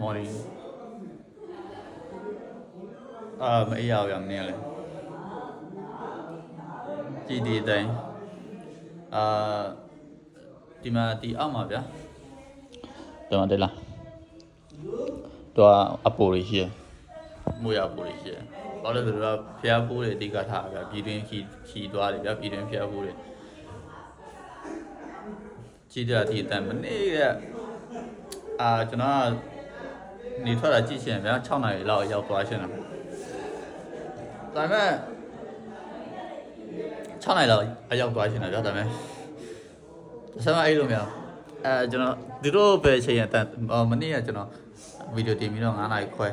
မော်နီအာမအေးရအောင်ရမနေလေကြည်ဒီအတိုင်းအာဒီမှာဒီအောက်မှာဗျာဒီမှာတက်လာတော့အပိုတွေရှိရမွေအပိုတွေရှိရဘာလို့လဲဆိုတော့ဖျားပိုးတွေအဓိကထားဗျာပြည်တွင်းခီခီသွားတယ်ဗျာပြည်တွင်းဖျားပိုးတွေကြည်တဲ့ဒီအတိုင်းမနေ့ကအာကျွန်တော်က နေထွက်တာကြည့်ရှင်ဗျာ6နာရီလောက်ရောက်သွားရှင်တယ်ဒါပေမဲ့6နာရီလောက်အရောက်သွားရှင်တယ်ဗျာဒါပေမဲ့ဆက်မအဲ့လိုမျိုးအဲကျွန်တော်ဒီလိုပဲချိန်ရတန်မနေ့ကကျွန်တော်ဗီဒီယိုတင်ပြီးတော့9နာရီခွဲ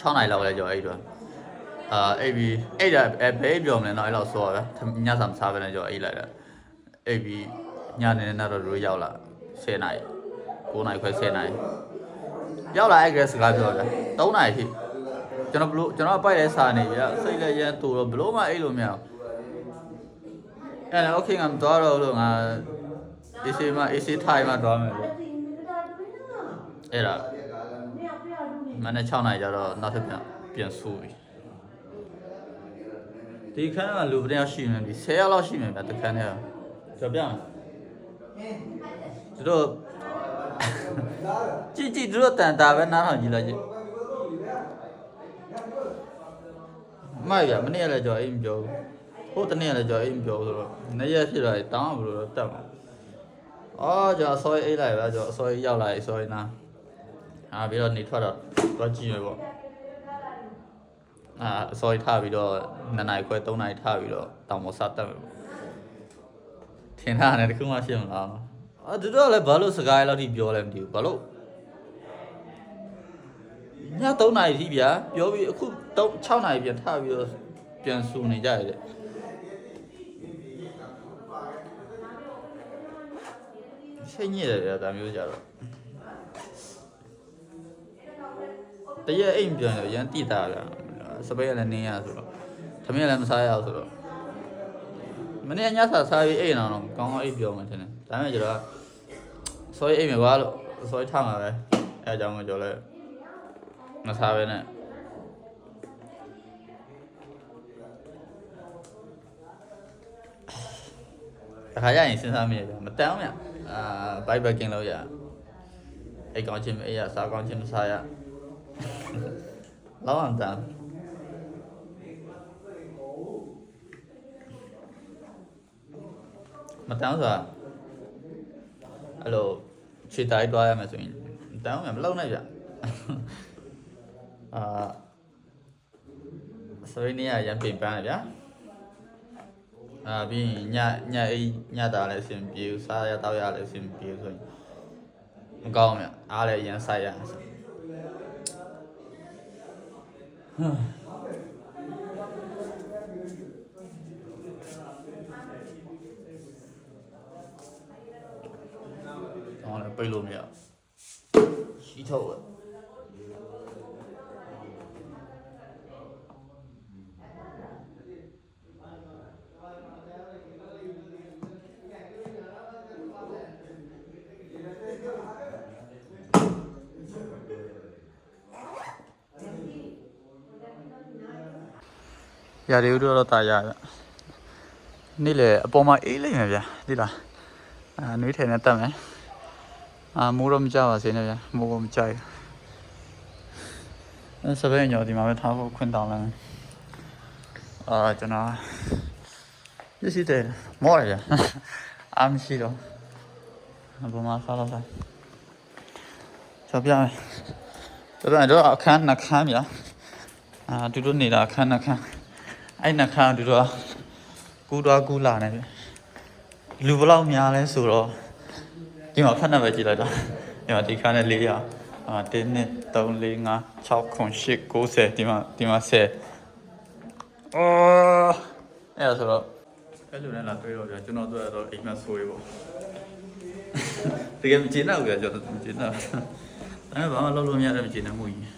6နာရီလောက်လဲကြော်အဲ့တော့အာအဲ့ပြီးအဲ့ဒါအဲဘဲပြောမလဲတော့အဲ့လောက်ဆောရဗျညစာမစားဘဲနဲ့ကြော်အဲ့လိုက်တာအဲ့ပြီးညနေနဲ့တော့တို့ရောက်လာ10နာရီ9နာရီခွဲ10နာရီ ရောက်လာအဲ့ grass စကားပြောဗျာ3နာရီထိကျွန်တော်ဘလို့ကျွန်တော်ပိုက်လဲစာနေဗျာစိတ်လည်းရမ်းတူတော့ဘလို့မှအဲ့လိုမရအောင်အဲ့တော့ okay ငါမသွားတော့လို့ငါ AC မှာ AC ထိုင်မှာသွားမယ်အဲ့ဒါမနေ့6နာရီကျတော့နောက်ထပ်ပြန်ပြန်ဆိုးပြီဒီခန်းကလူပတင်ရှိနေပြီ10ရက်လောက်ရှိနေဗျာတခန်းထဲကကြော်ပြမယ်တို့ ကြည့်ကြည့်သူတို့တန်တာပဲနားထောင်ကြည့်လိုက်ကြည့်မိုက်ရမနေ့ကလည်းကြော်အိမ်ပြောဟုတ်တနေ့ကလည်းကြော်အိမ်ပြောဆိုတော့နေ့ရက်ဖြစ်လာတောင်းဘလို့တော့တက်မှာအော်ကျွန်တော်အစောကြီးအိတ်လိုက်ပါကျွန်တော်အစောကြီးရောက်လာပြီအစောကြီးနာအာပြီးတော့နေထွက်တော့တော့ကြည့်မယ်ပေါ့အာအစောကြီးထားပြီးတော့2နာရီခွဲ3နာရီထားပြီးတော့တောင်ပေါ်စားတက်မယ်ပေါ့ထင်တာနဲ့တခုမှရှင်းမလား အာသူတို့ကလည်းဘာလို့စကားလောက်ထိပြောလဲမသိဘူးဘာလို့ည3နာရီထိဗျာပြောပြီးအခု6နာရီပြန်ထားပြီးတော့ပြန်ဆူနေကြရတယ်စိတ်ညစ်တယ်ဗျာဒါမျိုးကြတော့တရက်အိမ်ပြန်ရရန်တိတာဗျာစပယ်လည်းနေရဆိုတော့သမီးလည်းမစားရအောင်ဆိုတော့မနေ့ညစာစားပြီးအိမ်အောင်တော့ကောင်းကောင်းအိပ်ပြောမှထင်တယ်ဒါပေမဲ့ကျတော့ စောအိမ်မှာကွာလို့စောထားမှာပဲအဲအကြောင်းကိုကြော်လဲမစားပဲနဲ့တခါရရင်စဉ်းစားမိရကြမတန်းဘူးဗျအာဘိုက်ဘက်ကင်လို့ရအိတ်ကောင်းချင်းမအေးရစားကောင်းချင်းမစားရလောက်အောင်တန်းမတန်းဆိုတာအဲ့လို ခြေတိုင်းတွားရမယ်ဆိုရင်မတန်းဘူးမလုံနဲ့ဗျအာဆိုရင်နေရရန်ပင်ပန်းတယ်ဗျာအာပြီးရင်ညညအိမ်ညတာလည်းအဆင်ပြေဘူးစားရတော့ရလည်းအဆင်ပြေဘူးဆိုရင်မကောင်းမြအားလည်းအရင်ဆိုင်ရအောင်ဆိုဟမ်တော့လည်း ပိတ်လို့မရရှိထုတ်ရရာတွေတို့တော့တာရဗျနေ့လေအပေါ်မှာအေးလိမ့်မယ်ဗျဒီလားအာနွေးထည်နဲ့တက်မယ် အာမိုးတော့မကြပါစေနဲ့ဗျမိုးကမကြိုက်အဲစပယ်ညောဒီမှာပဲထားဖို့ခွင့်တောင်းလိုက်မယ်အာကျွန်တော်ရရှိတယ်မောရဗျအာမရှိတော့အပေါ်မှာစားတော့စားချက်ပြမယ်တော်တော်တော့အခန်းနှခမ်းဗျအာသူတို့နေတာအခန်းနှခမ်းအဲ့နှခမ်းတူတော့ကူတော့ကူလာနေပြီလူဘယ်လောက်များလဲဆိုတော့ ဒီမှာဖတ်နံပါတ်ကြည့်လိုက်တော့ဒီမှာဒီခါနဲ့400အာ1 2 3 4 5 6 9 10 90ဒီမှာဒီမှာ10အော်အဲ့ဒါဆိုတော့အဲ့လိုနဲ့လာတွေ့တော့ကြာကျွန်တော်တို့ကတော့အိမ်မှာဆိုရပေါ့တကယ်မကျေနပ်ဘူးကြာကျွန်တော်မကျေနပ်ဘူးဒါပေမဲ့ဘာမှလုပ်လို့မရတဲ့မကျေနပ်မှုကြီး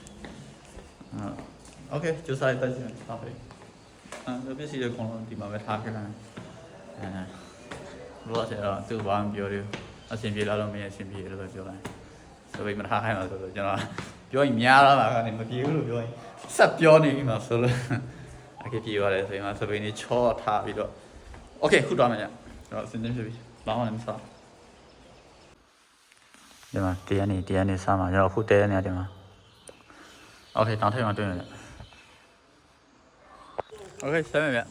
အာโอเคကျူဆိုင်တက်ချင်ပါပဲ အဲပစ္စည်းတွေအကုန်လုံးဒီမှာပဲထားခဲ့လိုက်အဲဘလို့ဆရာတော့သူ့ဘာမှပြောတယ် အဆင်ပြေလာတော့မင်းအဆင်ပြေလို့ပဲပြောလိုက် ဆိုပြီးမထားခိုင်းပါဆိုတော့ကျွန်တော်ပြောရင်များလာတာကနေမပြေဘူးလို့ပြောရင်ဆက်ပြောနေပြီမှာဆိုလို့အကေပြေရတယ်ဆိုရင်မှာစပိန်နေချောထားပြီးတော့โอเคခုတော့မယ်ညကျွန်တော်အစင်းသင်းဖြစ်ပြီလောင်းအောင်စားဒီမှာတရားနေတရားနေစားမှာကျွန်တော်အခုတဲနေတယ်ဒီမှာโอเคတောင်းထိုင်အောင်တွင်းရโอเคဆက်မယ်ဗျ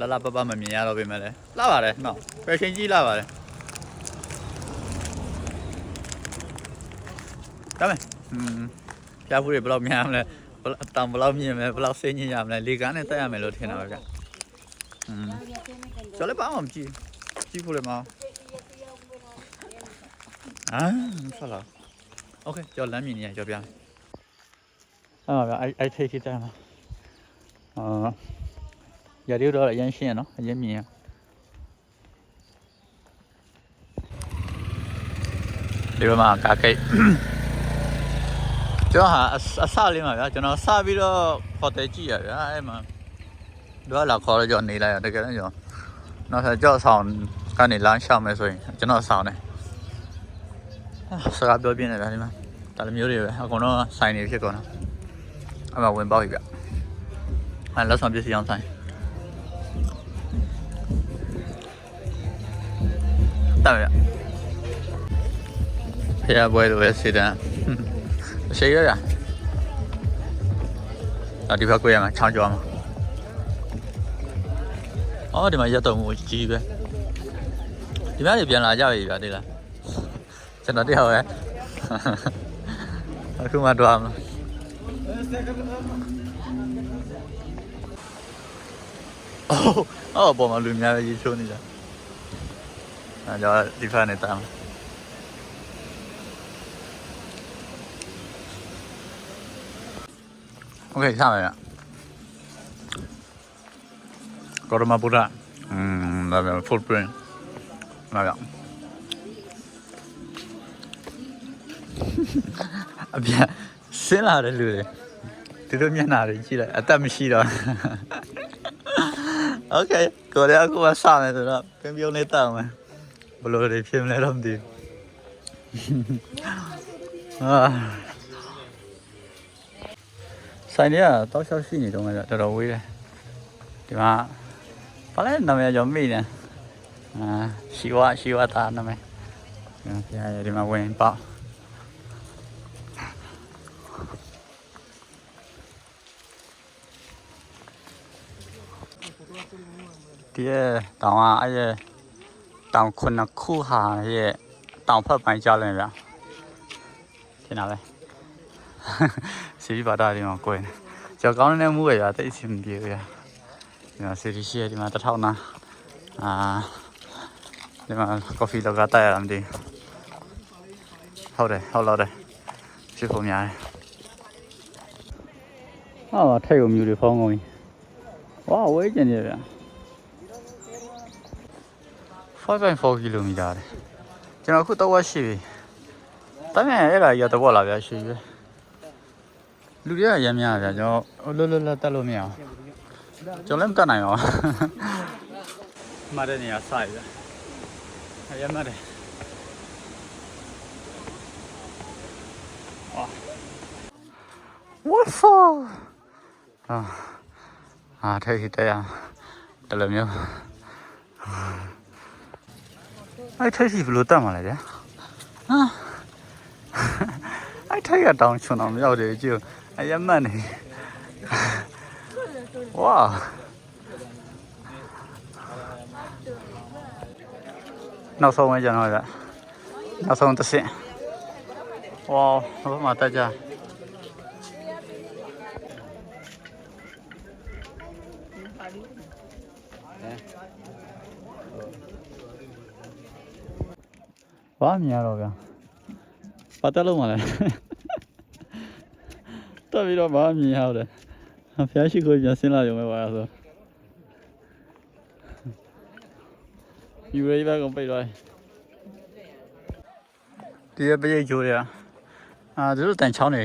လာလာပပမမြင်ရတော့ပြင်မဲ့လေလာပါတယ်နော်ဖက်ရှင်ကြီးလာပါတယ် ဒါမဲ့อืมပြားဘူးတွေဘယ်လောက်များမလဲဘယ်လောက်တောင်ဘယ်လောက်မြင်မလဲဘယ်လောက်ဆင်းညင်ရမလဲလေကားနဲ့တက်ရမယ်လို့ထင်တာပဲဗျอืมကျွန်တော်လည်းဘာမှမကြည့်ကြည့်ဖို့လည်းမအောင်အာဆက်လာโอเคကြော်လမ်းမြင်နေရကြော်ပြအဲ့ပါဗျအဲ့အဲ့ထိတ်ထိတ်တက်မှာအာရရီတော့အရင်ရှင်းရနော်အရင်မြင်ရဒီဘက်မှာကာကိတ် ကျွန်တော်ဟာအစအစလေးမှာဗျာကျွန်တော်စပြီးတော့ဟိုတယ်ကြည့်ရဗျာအဲ့မှာတော့လာခေါ်တော့ကျွန်တော်နေလိုက်ရတကယ်တော့ကျွန်တော်နောက်ထပ်ကြောက်ဆောင်ကနေလမ်းရှောက်မယ်ဆိုရင်ကျွန်တော်ဆောင်တယ်စကားပြောပြနေဗျာဒီမှာဒါလိုမျိုးတွေပဲအကုန်လုံးဆိုင်နေဖြစ်ကုန်တော့အဲ့မှာဝင်ပေါက်ပြီဗျအဲ့လက်ဆောင်ပစ္စည်းအောင်ဆိုင်တာဗျဖျားပွဲလိုပဲစီတန်း ရှိရရအဒီဘက်ကိုရမှာချောင်းကျော်မှာအော်ဒီမှာရက်တော့မှုကြီးပဲဒီမှာနေပြန်လာကြပြီဗျာဒီလားကျွန်တော်တယောက်ပဲအခုမှတော့မှာအော်အော်ပေါ်မှာလူများပဲရေချိုးနေတာအဲကြောင့်ဒီဖက်နေတာမှာ โอเคစမယ်ဗျကောရမပူရာอืมဒါပဲ footprint လာဗျအပြန်ဆင်းလာတဲ့လူတွေသူတို့မျက်နှာတွေကြည့်လိုက်အသက်မရှိတော့โอเคကိုရီးယားကစမယ်ဆိုတော့ပြင်းပြုံးလေးတောင်းမယ်ဘယ်လိုတွေဖြစ်မလဲတော့မသိဘူးအာ ဆိုင်တွေကတောက်လျှောက်ရှိနေတော့မှတော်တော်ဝေးတယ်ဒီမှာဘာလဲနာမည်ကြောင့်မိနေအာရှိဝရှိဝတာနာမည်ဒီမှာဒီမှာဝင်ပေါ့ဒီရဲ့တောင်ကအဲ့ရဲ့တောင်ခုနှစ်ခုဟာရဲ့တောင်ဖက်ပိုင်းကြားလဲဗျာထင်တာပဲ စီရီပါတာဒီမှာကိုယ်ကြောက်ကောင်းတဲ့မှုရရတိတ်အဆင်မပြေဘူးဗျာဒီမှာစီရီရှိရဒီမှာတစ်ထောင်နာအာဒီမှာကော်ဖီလောက်ကတိုက်ရတာမသိဟုတ်တယ်ဟုတ်တော့တယ်ဖြစ်ဖို့များတယ်ဟာထိတ်ကိုမြူတွေဖုံးကုန်ပြီဝါဝေးကျင်နေဗျာ5.4 km တယ်ကျွန်တော်အခုတော့ဝက်ရှိပြီတမ်းမြန်အဲ့ဒါကြီးကတော့လာဗျာရှိပြီ လူတွေကရမ်းများဗျာကျွန်တော်လွတ်လွတ်လပ်တက်လို့မရအောင်ကျွန်တော်လည်းမတက်နိုင်အောင်မှတ်တဲ့နေရာစိုက်ဗျာအရင်မှတ်တယ်ဝါ What for အာအာထိတ်တဲရတလည်းမျိုးအဲ့ထိတ်စီဘယ်လိုတက်မှာလဲဗျာဟာအဲ့ထိတ်ကတောင်းချွန်အောင်မရောက်တယ်ကြည့် အရင်မှတ်နေဝါနောက်ဆုံးပဲကျွန်တော်ကနောက်ဆုံးတစ်ဆင့်ဝါဘာမှတက်ကြဘာမြင်ရတော့ဗျာပတ်တက်လို့မလဲ တက်ပြီးတော့ဘာမြင်ရတော့ဖျားရှိခိုးပြန်ဆင်းလာရုံပဲပါဆိုယူရိဘကောင်ပိတ်သွားဒီရပရိတ်ကျိုးရအာသူတို့တန်ချောင်းနေ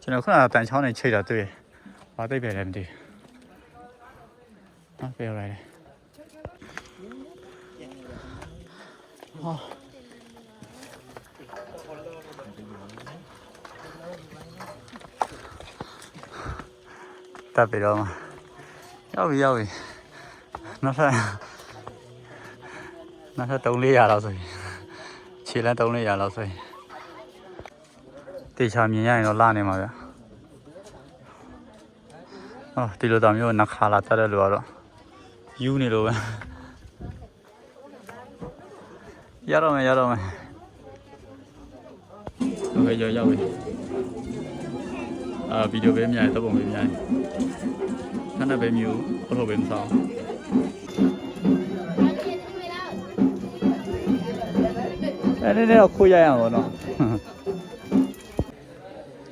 ကျွန်တော်ခုနကတန်ချောင်းနေချိတ်တာတွေ့ဘာသိပဲလဲမသိဟာပြောလိုက်တယ်ဟာ တက်ပြီးတော့ရောက်ပြီရောက်ပြီနောက်ထပ်နောက်ထပ်300လောက်ဆိုရင်ခြေလမ်း300လောက်ဆိုရင်တေချာမြင်ရရင်တော့လာနေမှာဗျအော်ဒီလိုတောင်မျိုးနှခါလာတက်တဲ့လူကတော့ယူနေလို့ပဲရတော့မယ်ရတော့မယ်ဟုတ်ကဲ့ရောက်ရောက်ပြီ အာဗီဒီယိုပဲအများကြီးသဘောပဲအများကြီးခဏပဲမျိုးအထုတ်ပဲမဆောင်အဲ့ဒီတော့ခိုးရရအောင်နော်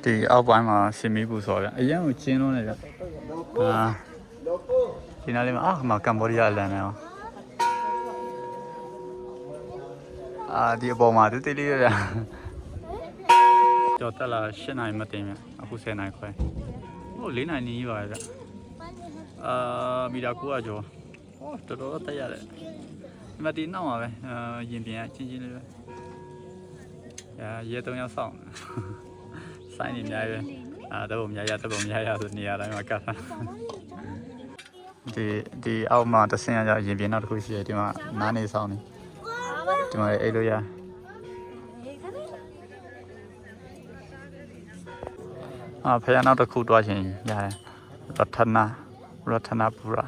ဒီအောက်ပိုင်းမှာရှင်မီဘူးဆိုတော့ဗျအရင်ကကျင်းလုံးနေဗျအာဒီနားလေးမှာအာမှာကမ္ဘောဒီးယားလမ်းနေအောင်အာဒီအပေါ်မှာတူတူလေးဗျကျော်တက်လာ၈နိုင်မတင်ဗျ အခု10နိုင်ခွဲဟုတ်၄နိုင်နီးပါဗျအာမီတာ900ကျော်ဟောတော်တော်တက်ရတယ်ဒီမှာဒီနောက်ပါပဲအာရင်ပြင်ကချင်းချင်းလေးပဲရာရဲသုံးယောက်ဆောင်စိုင်းနေအများကြီးပဲအာတပုံများရတပုံများရဆိုနေရာတိုင်းမှာကတ်တာဒီဒီအောက်မှာတဆင်းရကြရင်ပြင်းနောက်တစ်ခုရှိတယ်ဒီမှာနားနေဆောင်နေဒီမှာလည်းအိတ်လို့ရ အာဖယာနောက်တစ်ခုတွားရှင်ရတယ်ရထနာရထနာပူရာ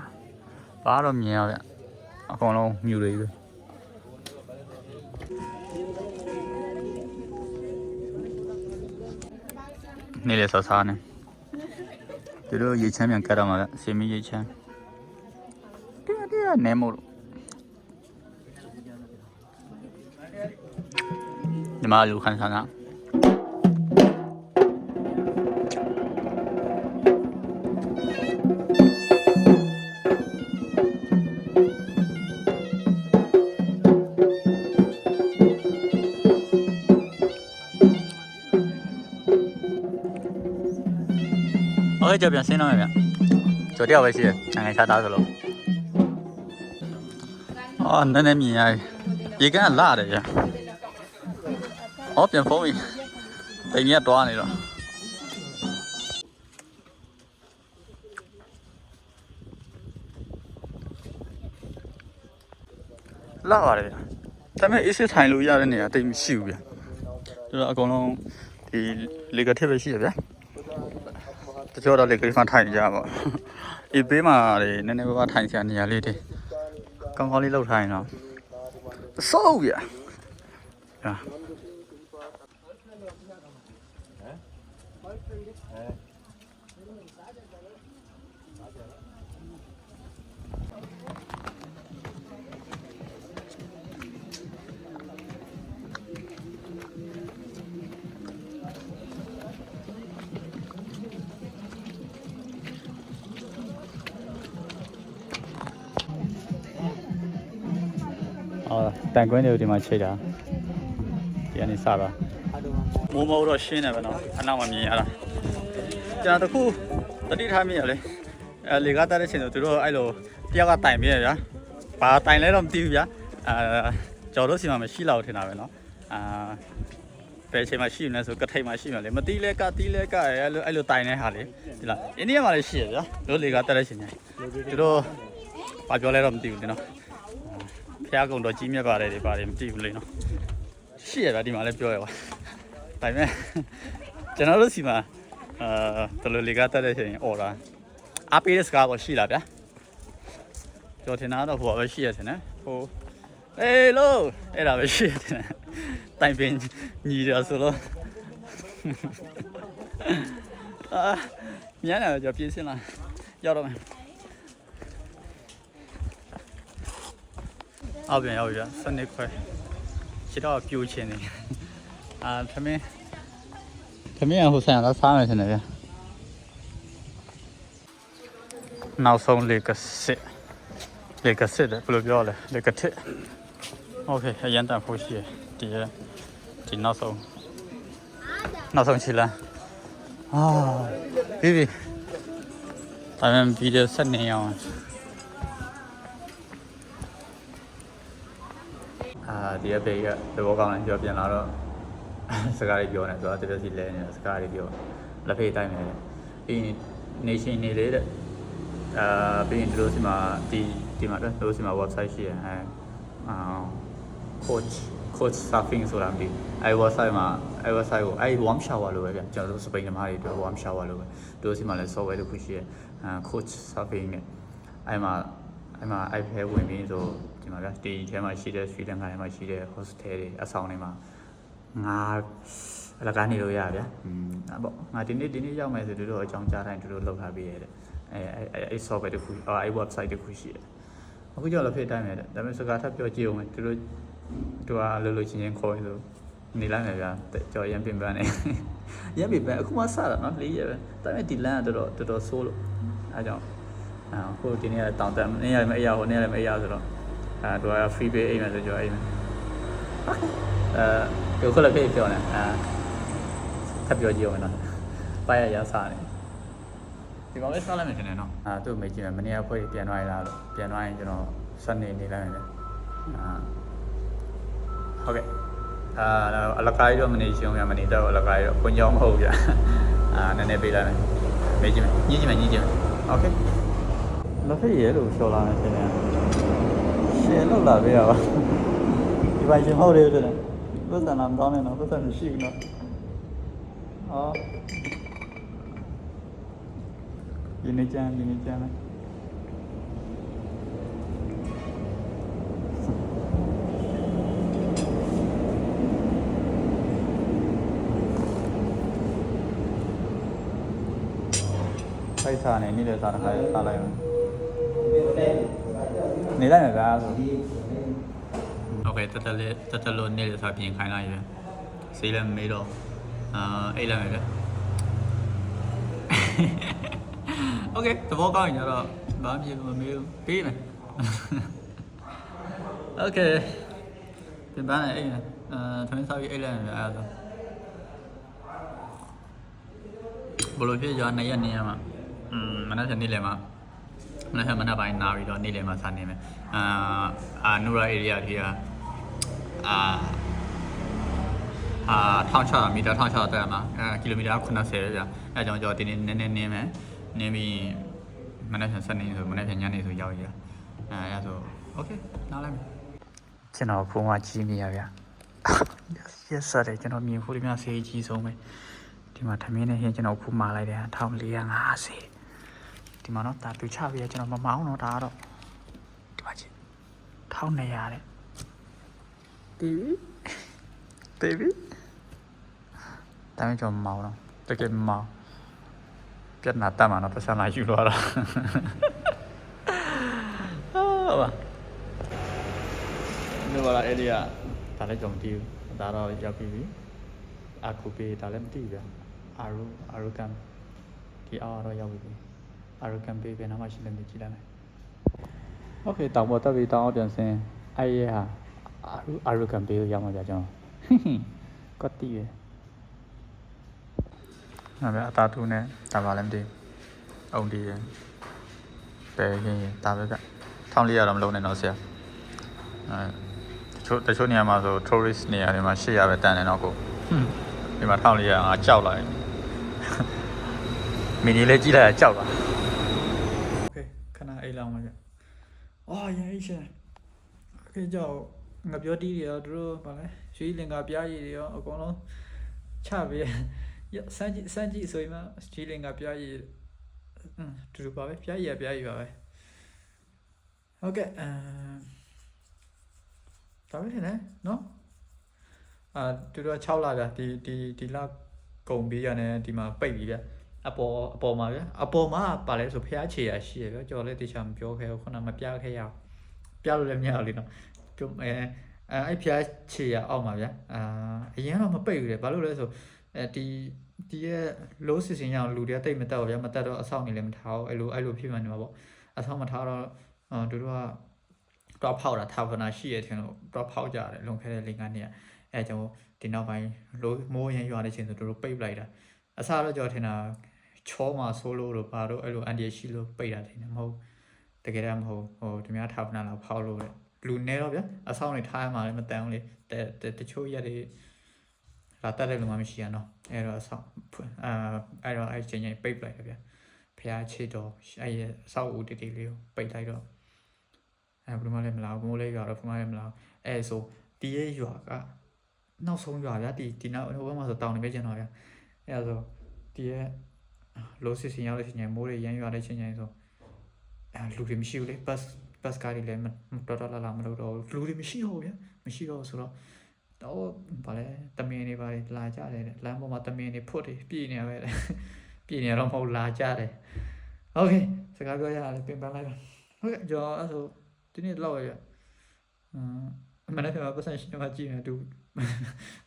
ဘာတော့မြင်ရဗျအကုန်လုံးမြူတွေပဲနေလေဆဆာနေသူတို့ရေချမ်းပြန်ကတ်ရမှာဗျဆီမီရေချမ်းတဲ့တဲ့နဲမို့ဒီမှာလူခန်းဆန်းက တယောက်ပဲရှိတယ်နိုင်ငံခြားသားဆိုလို့အော်နည်းနည်းမြင်ရတယ်ရေကန်ကလာတယ်ဗျအော်ပြန်ဖုံးပြီတိမ်မြတ်တွားနေတော့လာပါတယ်ဗျဒါပေမဲ့အေးစစ်ထိုင်လို့ရတဲ့နေရာတိတ်မရှိဘူးဗျဒါတော့အကုန်လုံးဒီလေကထစ်ပဲရှိရဗျာ တချို့တော့လေကလေးမှထိုင်ကြပါအေးပေးမှာလေနည်းနည်းပါးပါးထိုင်စရာနေရာလေးတွေကောင်းကောင်းလေးလောက်ထိုင်တော့စောက်ရဟာ အော်တန်ကွင်းတွေဒီမှာချိန်တာဒီကနေစတာမိုးမိုးတော့ရှင်းတယ်ပဲနော်အနောက်မှာမြင်ရတာကျွန်တော်တခုတတိထားမိရလေအဲလေကားတက်တဲ့ချိန်ဆိုသူတို့အဲ့လိုတယောက်ကတိုင်ပြရဗျာဘာတိုင်လဲတော့မသိဘူးဗျာအာကျော်တို့စီမှာမရှိလောက်ထင်တာပဲနော်အာဘယ်ချိန်မှာရှိမလဲဆိုကထိန်မှာရှိမှလေမတီးလဲကတီးလဲကအဲ့လိုအဲ့လိုတိုင်နေဟာလေဒီလားအိန္ဒိယမှာလည်းရှိရဗျာတို့လေကားတက်တဲ့ချိန်ညာသူတို့ဘာပြောလဲတော့မသိဘူးလေနော် ဖះကုံတော့ကြီးမြတ်ပါတယ်ဒီပါတယ်မကြည့်ဘူးလေနော်ရှိရတာဒီမှာလည်းပြောရပါဒါပေမဲ့ကျွန်တော်တို့စီမှာအာတလူလေးကတက်တဲ့ချိန်အော်တာအားပေးတဲ့စကားပေါ့ရှိလားဗျာကျော်ထင်တာတော့ဟိုပဲရှိရထင်တယ်ဟိုအေးလို့အဲ့ဒါပဲရှိရထင်တယ်တိုင်ပင်ညီတယ်ဆိုတော့အာမြန်တယ်ကြော်ပြေးစင်းလာရောက်တော့မယ် အောက်ပြန်ရောက်ပြီဗျစနစ်ခွဲခြေတော့ပြိုချင်နေအာသမင်းသမင်းကဟိုဆိုင်ကစားမယ်ထင်တယ်ဗျနောက်ဆုံးလေကစစ်လေကစစ်တယ်ဘယ်လိုပြောလဲလေကတစ်โอเคအရန်တန်ဖို့ရှိရဒီရဒီနောက်ဆုံးနောက်ဆုံးခြေလမ်းအာပြီးပြီဒါပေမဲ့ဗီဒီယိုဆက်နေအောင် အာဒီအပေကသဘောကောင်းတယ်ပြောပြန်လာတော့စကားတွေပြောနေဆိုတော့တပြက်စီလဲနေစကားတွေပြောလက်ဖေးတိုင်းမယ်ပြီးရင် nation နေလေတဲ့အာပြီးရင်တို့စီမှာဒီဒီမှာတို့စီမှာ website ရှိရအဲအာ coach coach surfing ဆိုတာမသိအဲ website မှာအဲ website ကိုအဲ warm shower လို့ပဲဗျကျွန်တော်တို့စပိန်သမားတွေအတွက် warm shower လို့ပဲတို့စီမှာလည်း software တစ်ခုရှိရအာ coach surfing နဲ့အဲမှာ အဲမှာအဲဖဲဝင်ပြီးဆိုဒီမှာဗျဒီထဲမှာရှိတဲ့ Sri Lanka ထဲမှာရှိတဲ့ hostel တွေအဆောင်တွေမှာငါအလကားနေလို့ရဗျอืมအဲ့ပေါ့ငါဒီနေ့ဒီနေ့ရောက်မယ်ဆိုတို့တို့အကြောင်းကြားတိုင်းတို့တို့လောက်ထားပေးရတဲ့အဲအဲအဲ software တစ်ခုအဲ website တစ်ခုရှိတယ်အခုကြောက်လည်းဖြစ်တိုင်းမယ်တဲ့ဒါပေမဲ့စကားထပ်ပြောကြည့်အောင်မယ်သူတို့သူကလှုပ်လှုပ်ချင်းချင်းခေါ်ရင်ဆိုနေလိုက်မယ်ဗျာတဲ့ကြော်ရမ်းပင်ပန်းနေရမ်းပင်ပန်းအခုမှစတာနော်လေးရပဲဒါပေမဲ့ဒီလမ်းကတော်တော်တော်တော်ဆိုးလို့အဲကြောင့် အာဟိုဒီနေ့ကတောင်တန်းနေရမအေးရဟိုနေရမအေးရဆိုတော့အဲသူက free pay အိမ်မယ်ဆိုကြော်အိမ်မယ်အဲဒီခုလည်းဖြစ်ပြောနေအာထပ်ပြောကြည့်အောင်နော်ပါရရစားနေ ဒီကောင်လေးစားလိုက်မယ်ထင်တယ်နော်အာသူ့မေးကြည့်မယ်မနေ့ကဖွဲ့ပြန်သွားရလားလို့ပြန်သွားရင်ကျွန်တော်ဆက်နေနေလိုက်မယ်လေအာဟုတ်ကဲ့အာအလကားတော့မနေချင်ဘူးဗျမနေတော့အလကားတော့ကိုညောင်းမဟုတ်ဗျအာနည်းနည်းပေးလိုက်မယ်မေးကြည့်မယ်ညှိကြည့်မယ်ညှိကြည့်မယ်โอเค လက်ဖက်ရည်လို့ပြောလာမယ်ထင်တယ်ရှယ်လောက်လာပေးရပါဒီပိုင်းရှင်ဟုတ်တယ်ထင်တယ်ဘယ်စံနာမကောင်းနေတော့ဘယ်စံမရှိဘူးနော်အော်ယင်းနေကြမ်းယင်းနေကြမ်းလားဖိုက်စားနေနေ့လည်းစားတစ်ခါစားလိုက်အောင် နေလိုက်မယ်ဗျာဆိုโอเคတက်တက်လေးတက်တက်လို့နေ့လည်းစားပြင်ခိုင်းလိုက်ရစေးလည်းမမေးတော့အာအိတ်လိုက်မယ်ဗျ โอเคသဘောကောင်းရင်ကျတော့ဘာမှမမေးဘူးပြီးမယ်โอเคပြန်ပန်းလိုက်အိမ်မယ်အဲထွန်းစားပြီးအိတ်လိုက်မယ်အဲ့ဒါဘလို့ဖြစ်ကြနှစ်ရက်နေရမှာอืมမနက်ဖြန်နေ့လယ်မှာ မနက်မနက်ပိုင်းနာပြီးတော့နေ့လယ်မှာစနေမယ်အာအာနူရာ area တွေကအာအာ1600မီတာ1600တက်မှာအဲကီလိုမီတာ80ပဲဗျအဲကြောင့်ကျွန်တော်ဒီနေ့နည်းနည်းနင်းမယ်နင်းပြီးမနက်ဖြန်စနေဆိုမနက်ဖြန်ညနေဆိုရောက်ရအဲအဲဆို okay နားလိုက်မယ်ကျွန်တော်ဖုန်းကကြီးနေရဗျရက်ဆက်တယ်ကျွန်တော်မြင်ဖို့ဒီများဆေးကြီးဆုံးပဲဒီမှာထမင်းနဲ့ဟင်းကျွန်တော်ဖူးမာလိုက်တယ်1450 ဒီမှာတော့တာတူချပြရကျွန်တော်မမောင်းတော့ဒါကတော့ဒီမှာချင်း1200တဲ့ TV baby ဒါမှကျွန်တော်မမောင်းတော့တကယ်မမောင်းပြတ်နာတတ်မှာတော့ပတ်စံလာယူတော့တာဟုတ်ပါဒီဘာလာအဲ့ဒီကဒါလည်းကျွန်တော်မသိဘူးဒါတော့ရောက်ပြီပြီအခုပေးဒါလည်းမသိဘူးဗျအာရူအာရူကန်ဒီအော်တော့ရောက်ပြီ Arakan Bay ပဲနားမှာရှိတယ်မြင်ကြည့်လိုက်မယ်။ Okay တောင်ပေါ်တက်ပြီးတောင်အောင်ပြန်ဆင်းအဲ့ရဟာ Arakan Bay ကိုရောက်မှာကြာကျွန်တော်။ကတ်တီးရယ်။ဟာဗျာအသာထူးနဲ့ဒါမှလည်းမသိ။အုံတီးရယ်။ပဲခင်းရယ်ဒါပဲက1400တော့မလုံးနဲ့တော့ဆရာ။အဲတချို့တချို့နေရာမှာဆို tourist နေရာတွေမှာ800ပဲတန်တယ်တော့ကို။ဒီမှာ1400ငါကြောက်လိုက်။မီနီလေးကြည့်လိုက်ကြောက်တာ။ တောင်းပါကြအော်ရင်ရှင်အဲကြောင့်ငါပြောတီးတွေရောသူတို့ဗာလဲရွှေလင်္ကာပြားရည်တွေရောအကုန်လုံးချပေးစမ်းကြည့်စမ်းကြည့်ဆိုရင်ရွှေလင်္ကာပြားရည်တူတူပါပဲပြားရည်ပြားရည်ပါပဲဟုတ်ကဲ့အဲဒါပဲနဲ့နော်အာတူတူ6လကြာဒီဒီဒီလကုန်ပြီးရတယ်ဒီမှာပိတ်ပြီဗျ အပေါ်အပေါ်မှာဗျာအပေါ်မှာပါလဲဆိုဖျားချေရရှိရဗျာကြော်လဲတေချာမပြောခဲ့ဘူးခုနမပြခဲ့ရအောင်ပြလို့လည်းမရဘူးလीနော်ပြုံးအဲအဲအဲ့ဖျားချေရအောက်မှာဗျာအာအရင်တော့မပိတ်ဘူးလေဘာလို့လဲဆိုအဲဒီဒီရဲ့ low season ရအောင်လူတွေကတိတ်မတက်ဘူးဗျာမတက်တော့အဆောက်နေလည်းမထားဘူးအဲ့လိုအဲ့လိုဖြစ်မှနေမှာပေါ့အဆောက်မထားတော့အော်တို့တို့ကတော့ဖောက်တာထာဝနာရှိရတဲ့ထင်လို့တော့ဖောက်ကြတယ်လွန်ခဲ့တဲ့၄၅နှစ်အဲကြောင့်ဒီနောက်ပိုင်းလိုမိုးရင်ရွာတဲ့ချိန်ဆိုတို့တို့ပိတ်လိုက်တာအစားတော့ကြောထင်တာ ချောမှာဆိုးလို့တို့ဘာတို့အဲ့လိုအန်ဒီရှိလို့ပိတ်တာထင်တယ်မဟုတ်တကယ်တမ်းမဟုတ်ဟိုဒီများထာဝနာလောက်ဖောက်လို့တဲ့လူနေတော့ဗျာအဆောင်နေထားရမှာလည်းမတန်ဘူးလေတတချို့ရက်တွေလာတက်တဲ့လူမှမရှိရနော်အဲ့တော့ဆောက်ဖွင့်အာအဲ့တော့အဲ့ချိန်ချင်းပိတ်ပလိုက်တယ်ဗျဖះချစ်တော်အဲ့ရဲ့ဆောက်ဦးတတိလေးကိုပိတ်လိုက်တော့အဲ့ဘယ်မှလည်းမလာဘူးမိုးလေးရွာတော့ဘယ်မှလည်းမလာဘူးအဲ့ဆိုဒီရဲ့ရွာကနောက်ဆုံးရွာဗျဒီဒီနောက်ဟိုဘက်မှာဆိုတောင်နေပဲကျင်တော့ဗျအဲ့ဒါဆိုဒီရဲ့ လိုစစ်စင်ရောက်တဲ့ချိန်ချင်းမိုးတွေရမ်းရွာတဲ့ချိန်ချင်းဆိုအဲ့လူတွေမရှိဘူးလေဘတ်ဘတ်ကားတွေလည်းမတော်တော်လာလာမလို့တော့ဘူးလူတွေမရှိတော့ဘူးဗျမရှိတော့ဘူးဆိုတော့ တော့ဗာလဲတမင်တွေဗာလေလာကြတယ်တဲ့လမ်းပေါ်မှာတမင်တွေဖွတ်တွေပြည်နေရပဲတဲ့ပြည်နေရတော့မဟုတ်လာကြတယ်โอเคစကားပြောရတယ်ပြင်ပန်းလိုက်ပါဟုတ်ကဲ့ကျွန်တော်အဲ့ဆိုဒီနေ့တော့ရအမ်မနေ့ကပတ်စံရှင်းမှကြည့်နေသူ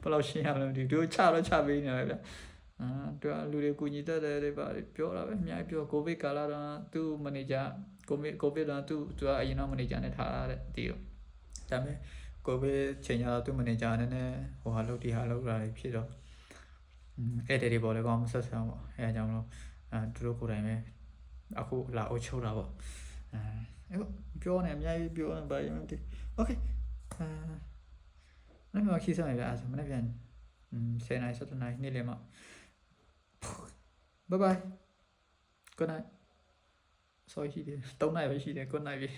ဘယ်လောက်ရှင်းရမလဲမသိဘူးသူချတော့ချပေးနေတယ်ဗျ အာသူကလူတွေကူညီတတ်တယ်တွေပါပြောတာပဲအများကြီးပြောကိုဗစ်ကာလတော့သူ့မန်နေဂျာကိုဗစ်ကိုဗစ်တော့သူသူကအရင်တော့မန်နေဂျာနဲ့ထားတာတဲ့ဒီလိုဒါပေမဲ့ကိုဗစ်ချိန်ကျတော့သူ့မန်နေဂျာနဲ့နဲ့ဟိုဟာလုပ်ဒီဟာလုပ်တာတွေဖြစ်တော့အဲ့တဲ့တွေပေါ်လဲကောင်းမဆက်ဆံပေါ့အဲအကြောင်းလို့အဲသူတို့ကိုယ်တိုင်ပဲအခုလာအိုချုပ်တာပေါ့အဲအဲ့ပြောနေအများကြီးပြောနေပါရင်ဒီ Okay အဲနောက်မှခီးဆောင်ရအောင်မနေ့ပြန်ဆယ်နိုင်ဆယ်နိုင်နေ့လေးမှာ bye bye good night ဆောရှိတယ်3နိုင်ပဲရှိတယ် good night ပြီ